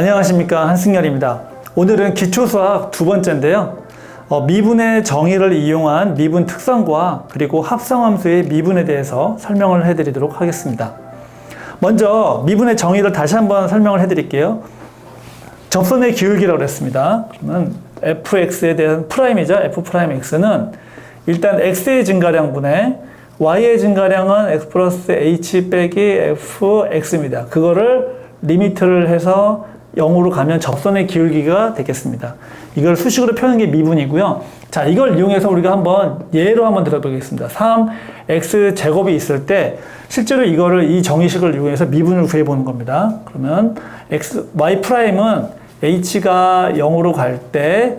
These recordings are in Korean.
안녕하십니까 한승열입니다. 오늘은 기초수학 두 번째인데요. 어, 미분의 정의를 이용한 미분 특성과 그리고 합성함수의 미분에 대해서 설명을 해드리도록 하겠습니다. 먼저 미분의 정의를 다시 한번 설명을 해드릴게요. 접선의 기울기라고 했습니다. 그러면 fx에 대한 프라임이죠. f 프라임 x는 일단 x의 증가량분의 y의 증가량은 x 플러스 h 빼기 fx입니다. 그거를 리미트를 해서 0으로 가면 접선의 기울기가 되겠습니다. 이걸 수식으로 표현한 게 미분이고요. 자, 이걸 이용해서 우리가 한번 예로 한번 들어보겠습니다. 3x 제곱이 있을 때 실제로 이거를 이 정의식을 이용해서 미분을 구해 보는 겁니다. 그러면 x y 프라임은 h가 0으로 갈 때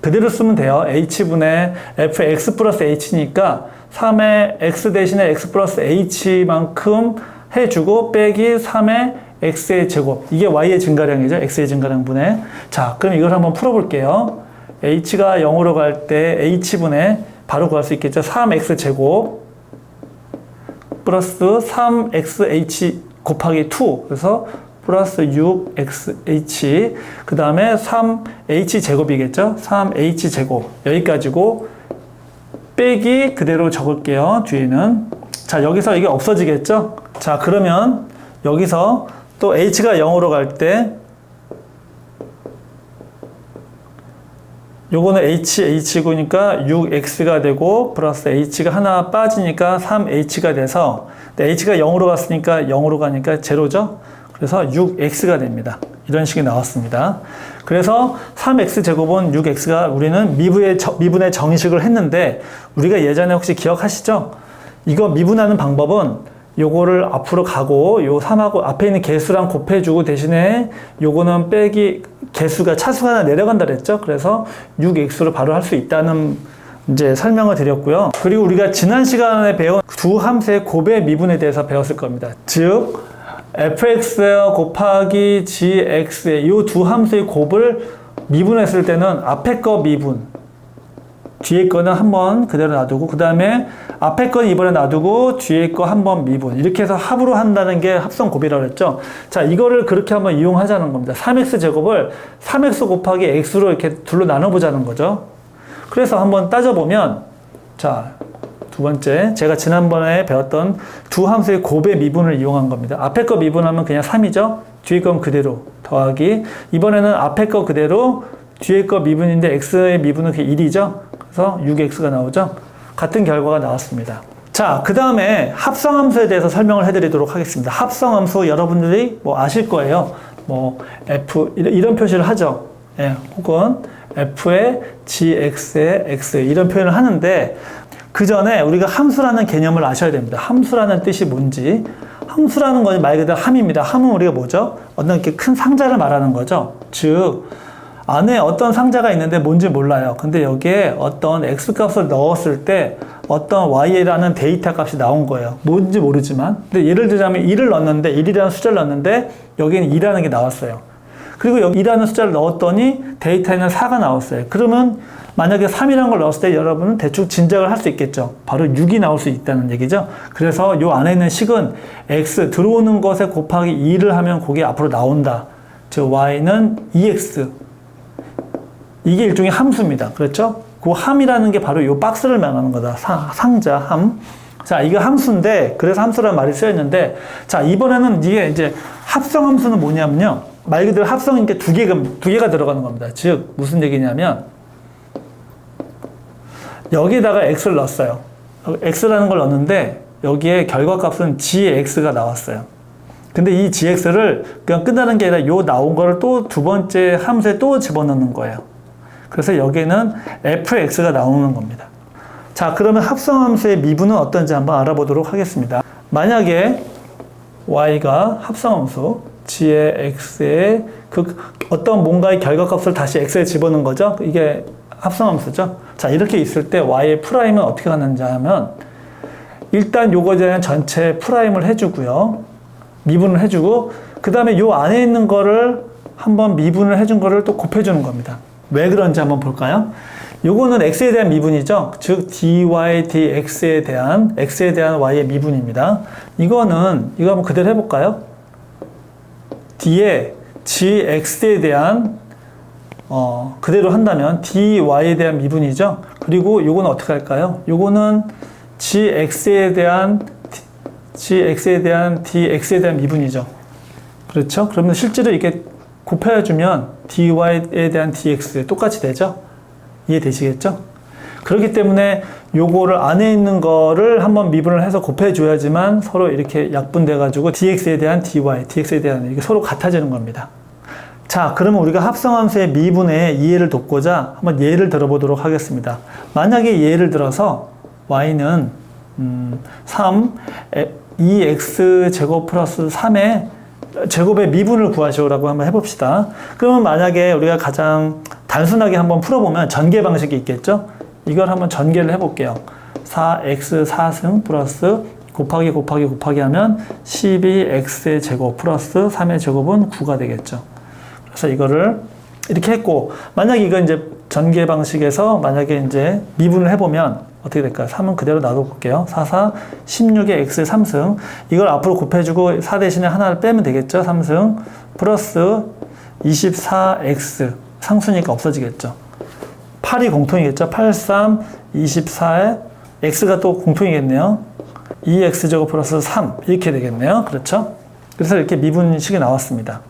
그대로 쓰면 돼요. h분의 fx 플러스 h니까 3의 x 대신에 x 플러스 h만큼 해주고 빼기 3의 x의 제곱. 이게 y의 증가량이죠 x의 증가량 분의. 자 그럼 이걸 한번 풀어볼게요. H가 0으로 갈 때 h분의 바로 구할 수 있겠죠? 3x 제곱 플러스 3xh 곱하기 2 그래서 플러스 6xh 그 다음에 3h 제곱이겠죠? 3h 제곱. 여기까지고 빼기 그대로 적을게요 뒤에는. 자 여기서 이게 없어지겠죠? 자 그러면 여기서 또 h가 0으로 갈 때 요거는 h, h구니까 6x가 되고 플러스 h가 하나 빠지니까 3h가 돼서 h가 0으로 갔으니까 0으로 가니까 제로죠. 그래서 6x가 됩니다. 이런 식이 나왔습니다. 그래서 3x 제곱은 6x가 우리는 미분의, 미분의 정의식을 했는데 우리가 예전에 혹시 기억하시죠? 이거 미분하는 방법은 요거를 앞으로 가고 요 3하고 앞에 있는 개수랑 곱해주고 대신에 요거는 빼기 개수가 차수가 하나 내려간다 그랬죠. 그래서 6x로 바로 할 수 있다는 이제 설명을 드렸고요. 그리고 우리가 지난 시간에 배운 두 함수의 곱의 미분에 대해서 배웠을 겁니다. 즉 fx 곱하기 gx의 이 두 함수의 곱을 미분했을 때는 앞에 거 미분 뒤에 거는 한 번 그대로 놔두고 그 다음에 앞에 건 이번에 놔두고 뒤에 거 한 번 미분. 이렇게 해서 합으로 한다는 게 합성 곱이라고 했죠? 자 이거를 그렇게 한번 이용하자는 겁니다. 3x 제곱을 3x 곱하기 x로 이렇게 둘로 나눠 보자는 거죠. 그래서 한번 따져보면 자 두 번째 제가 지난번에 배웠던 두 함수의 곱의 미분을 이용한 겁니다. 앞에 거 미분하면 그냥 3이죠? 뒤에 건 그대로 더하기 이번에는 앞에 거 그대로 뒤에 거 미분인데 x의 미분은 그 1이죠 그래서 6x가 나오죠 같은 결과가 나왔습니다. 자, 그 다음에 합성함수에 대해서 설명을 해드리도록 하겠습니다. 합성함수 여러분들이 뭐 아실 거예요. 뭐 f 이런 표시를 하죠. 예, 혹은 f의 gx의 x 이런 표현을 하는데 그 전에 우리가 함수라는 개념을 아셔야 됩니다. 함수라는 뜻이 뭔지 함수라는 것이 말 그대로 함입니다. 함은 우리가 뭐죠? 어떤 이렇게 큰 상자를 말하는 거죠. 즉 안에 어떤 상자가 있는데 뭔지 몰라요. 근데 여기에 어떤 x 값을 넣었을 때 어떤 y라는 데이터 값이 나온 거예요. 뭔지 모르지만. 근데 예를 들자면 1을 넣었는데 1이라는 숫자를 넣었는데 여기는 2라는 게 나왔어요. 그리고 여기 2라는 숫자를 넣었더니 데이터에는 4가 나왔어요. 그러면 만약에 3이라는 걸 넣었을 때 여러분은 대충 진작을 할 수 있겠죠. 바로 6이 나올 수 있다는 얘기죠. 그래서 요 안에 있는 식은 x 들어오는 것에 곱하기 2를 하면 그게 앞으로 나온다. 즉 y는 2x 이게 일종의 함수입니다. 그렇죠? 그 함이라는 게 바로 이 박스를 말하는 거다. 상, 상자, 함. 자, 이거 함수인데, 그래서 함수라는 말이 쓰여있는데, 자, 이번에는 이게 이제 합성 함수는 뭐냐면요. 말 그대로 합성인 게두 개가, 두 개가 들어가는 겁니다. 즉, 무슨 얘기냐면, 여기에다가 x를 넣었어요. x라는 걸 넣었는데, 여기에 결과 값은 gx가 나왔어요. 근데 이 gx를 그냥 끝나는 게 아니라 요 나온 거를 또 두 번째 함수에 또 집어넣는 거예요. 그래서 여기에는 fx가 나오는 겁니다. 자, 그러면 합성함수의 미분은 어떤지 한번 알아보도록 하겠습니다. 만약에 y가 합성함수 g의 x의 그 어떤 뭔가의 결과값을 다시 x에 집어넣은 거죠. 이게 합성함수죠. 자, 이렇게 있을 때 y의 프라임은 어떻게 가는지 하면 일단 요거에 대한 전체 프라임을 해주고요. 미분을 해주고 그 다음에 요 안에 있는 거를 한번 미분을 해준 거를 또 곱해주는 겁니다. 왜 그런지 한번 볼까요? 요거는 x에 대한 미분이죠. 즉 dy dx에 대한 x에 대한 y의 미분입니다. 이거는 이거 한번 그대로 해볼까요? d에 gx에 대한 어, 그대로 한다면 dy에 대한 미분이죠. 그리고 요거는 어떻게 할까요? 요거는 gx에 대한 gx에 대한 dx에 대한 미분이죠. 그렇죠? 그러면 실제로 이렇게 곱해주면 dy에 대한 dx 똑같이 되죠? 이해되시겠죠? 그렇기 때문에 요거를 안에 있는 거를 한번 미분을 해서 곱해줘야지만 서로 이렇게 약분돼가지고 dx에 대한 dy, dx에 대한 이게 서로 같아지는 겁니다. 자, 그러면 우리가 합성함수의 미분의 이해를 돕고자 한번 예를 들어보도록 하겠습니다. 만약에 예를 들어서 y는 음, 3, 2x 제곱 플러스 3의 제곱의 미분을 구하시오라고 한번 해봅시다. 그러면 만약에 우리가 가장 단순하게 한번 풀어보면 전개 방식이 있겠죠? 이걸 한번 전개를 해볼게요. 4x 4승 플러스 곱하기 곱하기 곱하기 하면 12x의 제곱 플러스 3의 제곱은 9가 되겠죠. 그래서 이거를 이렇게 했고, 만약에 이거 이제 전개 방식에서 만약에 이제 미분을 해보면 어떻게 될까요? 3은 그대로 놔둬볼게요. 4, 4, 16의 x 3승. 이걸 앞으로 곱해주고 4 대신에 하나를 빼면 되겠죠? 3승. 플러스 24x. 상수니까 없어지겠죠. 8이 공통이겠죠? 8, 3, 24에 x가 또 공통이겠네요. 2x제곱 플러스 3. 이렇게 되겠네요. 그렇죠? 그래서 이렇게 미분식이 나왔습니다.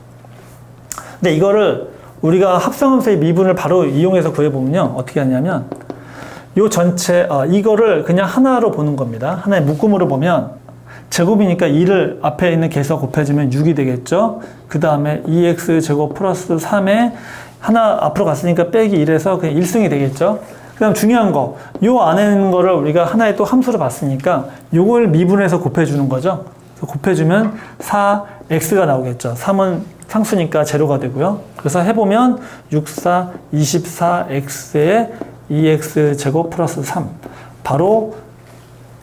근데 이거를 우리가 합성함수의 미분을 바로 이용해서 구해보면요. 어떻게 하냐면 요 전체 어, 이거를 그냥 하나로 보는 겁니다. 하나의 묶음으로 보면 제곱이니까 2를 앞에 있는 개수와 곱해주면 6이 되겠죠. 그 다음에 2x 제곱 플러스 3에 하나 앞으로 갔으니까 빼기 1에서 그냥 1승이 되겠죠. 그 다음 중요한 거, 요 안에 있는 거를 우리가 하나의 또 함수로 봤으니까 요걸 미분해서 곱해주는 거죠. 곱해주면 4x가 나오겠죠. 3은 상수니까 제로가 되고요. 그래서 해보면 6, 4, 24x에 2x 제곱 플러스 3. 바로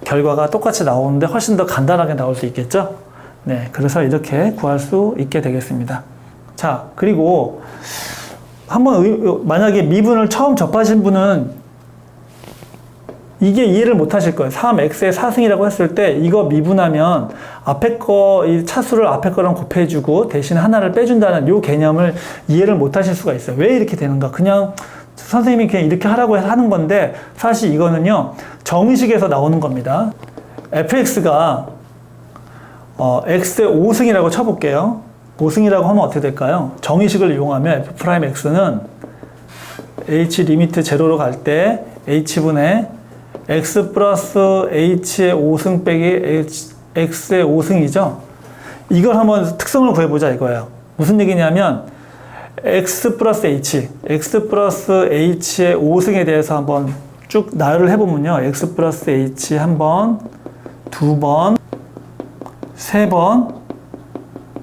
결과가 똑같이 나오는데 훨씬 더 간단하게 나올 수 있겠죠? 네, 그래서 이렇게 구할 수 있게 되겠습니다. 자, 그리고 한번 의- 만약에 미분을 처음 접하신 분은 이게 이해를 못 하실 거예요. 3x의 4승이라고 했을 때 이거 미분하면 앞에 거, 이 차수를 앞에 거랑 곱해주고 대신 하나를 빼준다는 요 개념을 이해를 못 하실 수가 있어요. 왜 이렇게 되는가? 그냥 선생님이 그냥 이렇게 하라고 해서 하는 건데 사실 이거는요 정의식에서 나오는 겁니다. fx가 어, x의 5승이라고 쳐볼게요. 5승이라고 하면 어떻게 될까요? 정의식을 이용하면 f'x는 h 리미트 제로로 갈 때 h분의 x 플러스 h의 5승 빼기 x의 5승이죠. 이걸 한번 특성을 구해보자 이거예요. 무슨 얘기냐면 x 플러스 h, x 플러스 h의 5승에 대해서 한번 쭉 나열을 해보면요. x 플러스 h 한 번, 두 번, 세 번,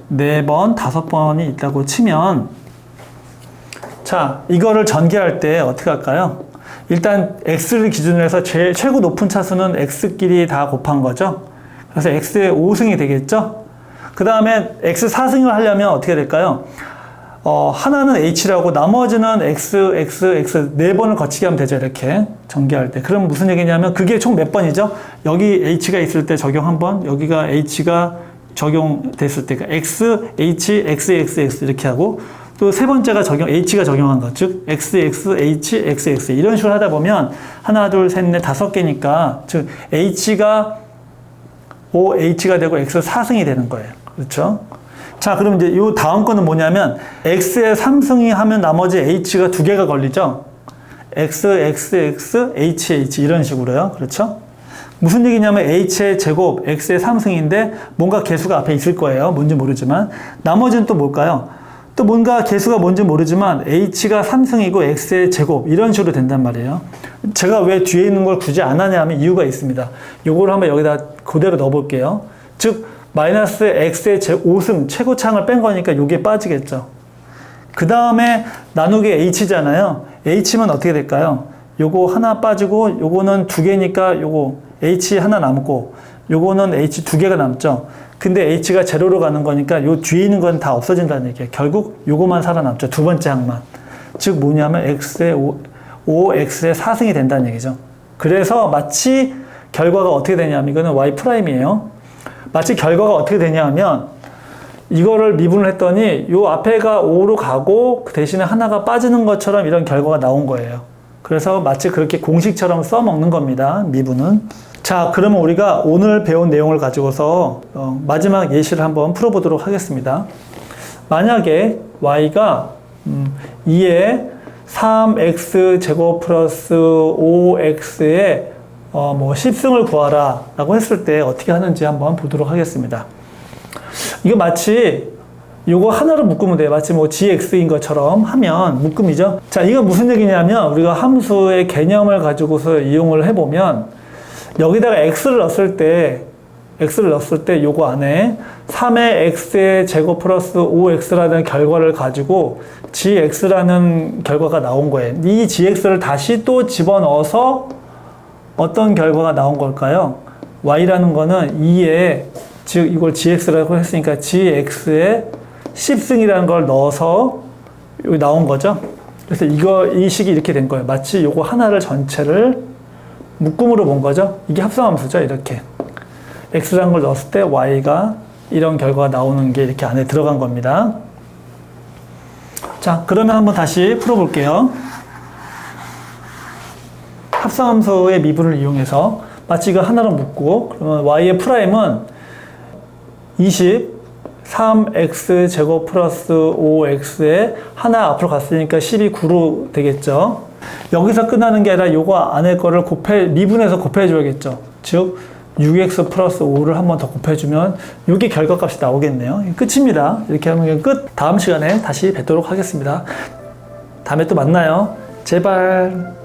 네 번, 다섯 번이 있다고 치면 자, 이거를 전개할 때 어떻게 할까요? 일단 x를 기준으로 해서 제, 최고 높은 차수는 x끼리 다 곱한 거죠. 그래서 x의 5승이 되겠죠. 그 다음에 x 4승을 하려면 어떻게 될까요? 어, 하나는 h라고 나머지는 x, x, x 네 번을 거치게 하면 되죠. 이렇게 전개할 때. 그럼 무슨 얘기냐면 그게 총 몇 번이죠? 여기 h가 있을 때 적용 한 번, 여기가 h가 적용됐을 때, 그러니까 x, h, x, x, x 이렇게 하고 또 세 번째가 적용, h가 적용한 것, 즉 x, x, h, x, x 이런 식으로 하다 보면 하나, 둘, 셋, 넷, 다섯 개니까 즉 h가 5h가 되고 x 4승이 되는 거예요. 그렇죠? 자, 그럼 이제 요 다음 거는 뭐냐면 x에 3승이 하면 나머지 h가 두 개가 걸리죠. x, x, x, h, h 이런 식으로요. 그렇죠? 무슨 얘기냐면 h의 제곱, x의 3승인데 뭔가 개수가 앞에 있을 거예요. 뭔지 모르지만. 나머지는 또 뭘까요? 또 뭔가 개수가 뭔지 모르지만 h가 3승이고 x의 제곱 이런 식으로 된단 말이에요. 제가 왜 뒤에 있는 걸 굳이 안 하냐면 이유가 있습니다. 요거를 한번 여기다 그대로 넣어 볼게요. 즉 마이너스 x의 제 5승 최고창을 뺀 거니까 요게 빠지겠죠. 그 다음에 나누기 h잖아요. h면 어떻게 될까요? 요거 하나 빠지고 요거는 두 개니까 요거 h 하나 남고 요거는 h 두 개가 남죠. 근데 h가 제로로 가는 거니까 요 뒤에 있는 건 다 없어진다는 얘기예요. 결국 요거만 살아남죠. 두 번째 항만. 즉 뭐냐면 x의 5x의 4승이 된다는 얘기죠. 그래서 마치 결과가 어떻게 되냐면 이거는 y 프라임이에요. 마치 결과가 어떻게 되냐면 이거를 미분을 했더니 요 앞에가 5로 가고 그 대신에 하나가 빠지는 것처럼 이런 결과가 나온 거예요. 그래서 마치 그렇게 공식처럼 써먹는 겁니다. 미분은. 자, 그러면 우리가 오늘 배운 내용을 가지고서 어, 마지막 예시를 한번 풀어보도록 하겠습니다. 만약에 y가 음, 2에 3x 제곱 플러스 5x의 어, 뭐 10승을 구하라 라고 했을 때 어떻게 하는지 한번 보도록 하겠습니다. 이거 마치 요거 하나로 묶으면 돼요. 마치 뭐 gx인 것처럼 하면 묶음이죠. 자, 이건 무슨 얘기냐면 우리가 함수의 개념을 가지고서 이용을 해보면 여기다가 x를 넣었을 때 x를 넣었을 때 요거 안에 3의 x의 제곱 플러스 5x라는 결과를 가지고 gx라는 결과가 나온 거예요. 이 gx를 다시 또 집어넣어서 어떤 결과가 나온 걸까요? y라는 거는 2에 즉 이걸 gx라고 했으니까 gx에 10승이라는 걸 넣어서 여기 나온 거죠. 그래서 이거 이 식이 이렇게 된 거예요. 마치 요거 하나를 전체를 묶음으로 본 거죠. 이게 합성함수죠. 이렇게 x라는 걸 넣었을 때 y가 이런 결과가 나오는 게 이렇게 안에 들어간 겁니다. 자, 그러면 한번 다시 풀어볼게요. 합성함수의 미분을 이용해서 마치 이거 하나로 묶고 그러면 y의 프라임은 20 3x 제곱 플러스 5x에 하나 앞으로 갔으니까 12 9로 되겠죠. 여기서 끝나는 게 아니라 요거 안에 거를 곱해 미분해서 곱해 줘야겠죠. 즉 6x 플러스 5를 한 번 더 곱해주면 이게 결과값이 나오겠네요. 끝입니다. 이렇게 하면 끝. 다음 시간에 다시 뵙도록 하겠습니다. 다음에 또 만나요. 제발.